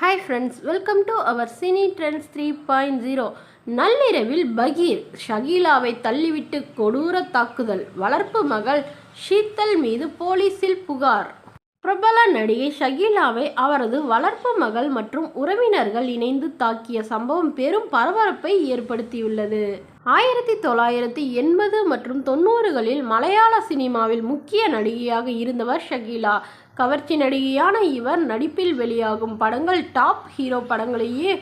Hi friends welcome to our cine trends three point zero நள்ளிரவில் பகீர் ஷகீலாவை தள்ளிவிட்டு கொடூர தாக்குதல். வளர்ப்பு மகள் ஷீத்தல் மீது போலீசில் புகார். பிரபல நடிகை ஷகீலாவை அவரது வளர்ப்பு மகள் மற்றும் உறவினர்கள் இணைந்து தாக்கிய சம்பவம் பெரும் பரபரப்பை ஏற்படுத்தியுள்ளது. ஆயிரத்தி தொள்ளாயிரத்தி எண்பது மற்றும் தொண்ணூறுகளில் மலையாள சினிமாவில் முக்கிய நடிகையாக இருந்தவர் ஷகீலா. கவர்ச்சி நடிகையான இவர் நடிப்பில் வெளியாகும் படங்கள் டாப் ஹீரோ படங்களையே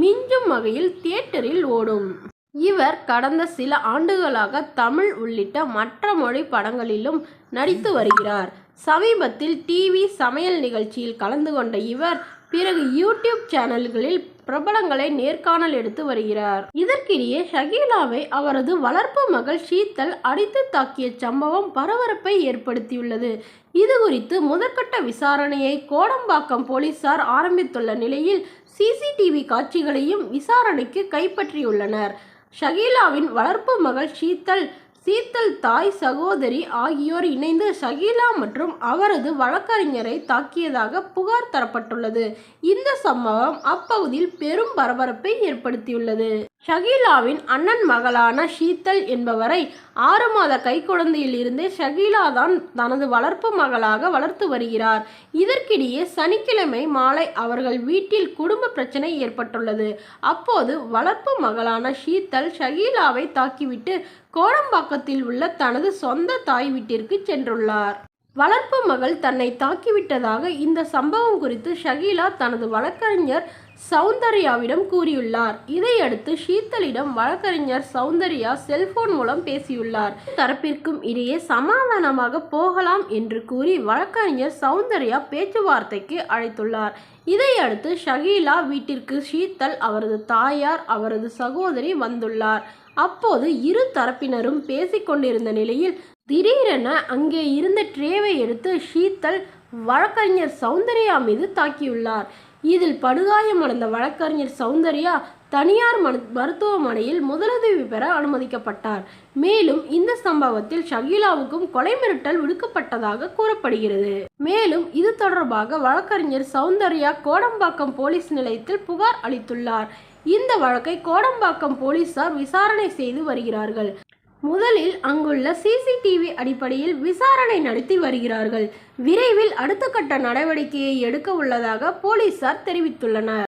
மிஞ்சும் வகையில் தியேட்டரில் ஓடும். இவர் கடந்த சில ஆண்டுகளாக தமிழ் உள்ளிட்ட மற்ற மொழி படங்களிலும் நடித்து வருகிறார். சமீபத்தில் டிவி சமையல் நிகழ்ச்சியில் கலந்து கொண்ட இவர் பிறகு யூடியூப் சேனல்களில் பிரபலங்களை நேர்காணல் எடுத்து வருகிறார். இதற்கிடையே ஷகீலாவை அவரது வளர்ப்பு மகள் ஷீத்தல் அடித்து தாக்கிய சம்பவம் பரபரப்பை ஏற்படுத்தியுள்ளது. இது குறித்து முதற்கட்ட விசாரணையை கோடம்பாக்கம் போலீசார் ஆரம்பித்துள்ள நிலையில் சிசிடிவி காட்சிகளையும் விசாரணைக்கு கைப்பற்றியுள்ளனர். ஷகீலாவின் வளர்ப்பு மகள் ஷீத்தல் சீத்தல் தாய் சகோதரி ஆகியோர் இணைந்து ஷகீலா மற்றும் அவரது வழக்கறிஞரை தாக்கியதாக புகார் தரப்பட்டுள்ளது. இந்த சம்பவம் அப்பகுதியில் பெரும் பரபரப்பை ஏற்படுத்தியுள்ளது. ஷகீலாவின் அண்ணன் மகளான ஷீத்தல் என்பவரை ஆறு மாத கைக்குழந்தையில் இருந்தே ஷகீலா தான் தனது வளர்ப்பு மகளாக வளர்த்து வருகிறார். இதற்கிடையே சனிக்கிழமை மாலை அவர்கள் வீட்டில் குடும்ப பிரச்சனை ஏற்பட்டுள்ளது. அப்போது வளர்ப்பு மகளான ஷீத்தல் ஷகீலாவை தாக்கிவிட்டு கோடம்பாக்கத்தில் உள்ள தனது சொந்த தாய் வீட்டிற்கு சென்றுள்ளார். வளர்ப்பு மகள் தன்னை தாக்கிவிட்டதாக இந்த சம்பவம் குறித்து ஷகீலா தனது வழக்கறிஞர் சௌந்தர்யாவிடம் கூறியுள்ளார். இதையடுத்து ஷீத்தலிடம் வழக்கறிஞர் சௌந்தர்யா செல்போன் மூலம் பேசியுள்ளார். தரப்பிற்கும் இடையே சமாதானமாக போகலாம் என்று கூறி வழக்கறிஞர் சௌந்தர்யா பேச்சுவார்த்தைக்கு அழைத்துள்ளார். இதையடுத்து ஷகீலா வீட்டிற்கு ஷீத்தல் அவரது தாயார் அவரது சகோதரி வந்துள்ளார். அப்போது இரு தரப்பினரும் பேசிக்கொண்டிருந்த நிலையில் திடீரென அங்கே இருந்த ட்ரேவை எடுத்து ஷீத்தல் வழக்கறிஞர் சௌந்தர்யா மீது தாக்கியுள்ளார். இதில் படுகாயமடைந்த வழக்கறிஞர் சௌந்தர்யா தனியார் மருத்துவமனையில் முதலுதவி பெற அனுமதிக்கப்பட்டார். மேலும் இந்த சம்பவத்தில் ஷகீலாவுக்கும் கொலை மிரட்டல் விடுக்கப்பட்டதாக கூறப்படுகிறது. மேலும் இது தொடர்பாக வழக்கறிஞர் சௌந்தர்யா கோடம்பாக்கம் போலீஸ் நிலையத்தில் புகார் அளித்துள்ளார். இந்த வழக்கை கோடம்பாக்கம் போலீசார் விசாரணை செய்து வருகிறார்கள். முதலில் அங்குள்ள சிசிடிவி அடிப்படையில் விசாரணை நடத்தி வருகிறார்கள். விரைவில் அடுத்த கட்ட நடவடிக்கையை எடுக்க உள்ளதாக போலீசார் தெரிவித்துள்ளனர்.